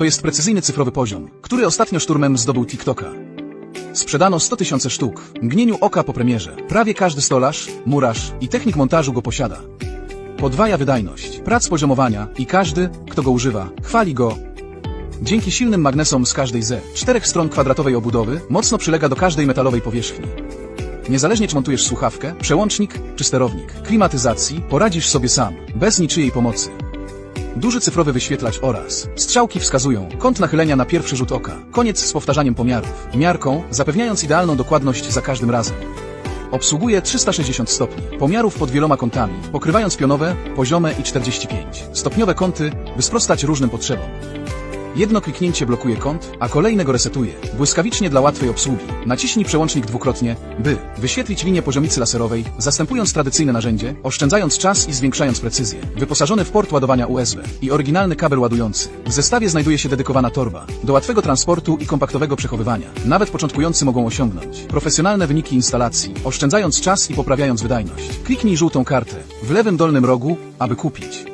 to jest precyzyjny cyfrowy poziom, który ostatnio szturmem zdobył TikToka. Sprzedano 100 tysięcy sztuk. Mgnieniu oka po premierze. Prawie każdy stolarz, murarz i technik montażu go posiada. Podwaja wydajność, prac poziomowania i każdy, kto go używa, chwali go. Dzięki silnym magnesom z każdej ze czterech stron kwadratowej obudowy mocno przylega do każdej metalowej powierzchni. Niezależnie czy montujesz słuchawkę, przełącznik czy sterownik, klimatyzacji, poradzisz sobie sam, bez niczyjej pomocy. Duży cyfrowy wyświetlacz oraz strzałki wskazują kąt nachylenia na pierwszy rzut oka. Koniec z powtarzaniem pomiarów. Miarką, zapewniając idealną dokładność za każdym razem. Obsługuje 360 stopni pomiarów pod wieloma kątami, pokrywając pionowe, poziome i 45 stopniowe kąty, by sprostać różnym potrzebom. Jedno kliknięcie blokuje kąt, a kolejne go resetuje. Błyskawicznie dla łatwej obsługi. Naciśnij przełącznik dwukrotnie, by wyświetlić linię poziomicy laserowej, zastępując tradycyjne narzędzie, oszczędzając czas i zwiększając precyzję. Wyposażony w port ładowania USB i oryginalny kabel ładujący. W zestawie znajduje się dedykowana torba do łatwego transportu i kompaktowego przechowywania. Nawet początkujący mogą osiągnąć profesjonalne wyniki instalacji, oszczędzając czas i poprawiając wydajność. Kliknij żółtą kartę w lewym dolnym rogu, aby kupić.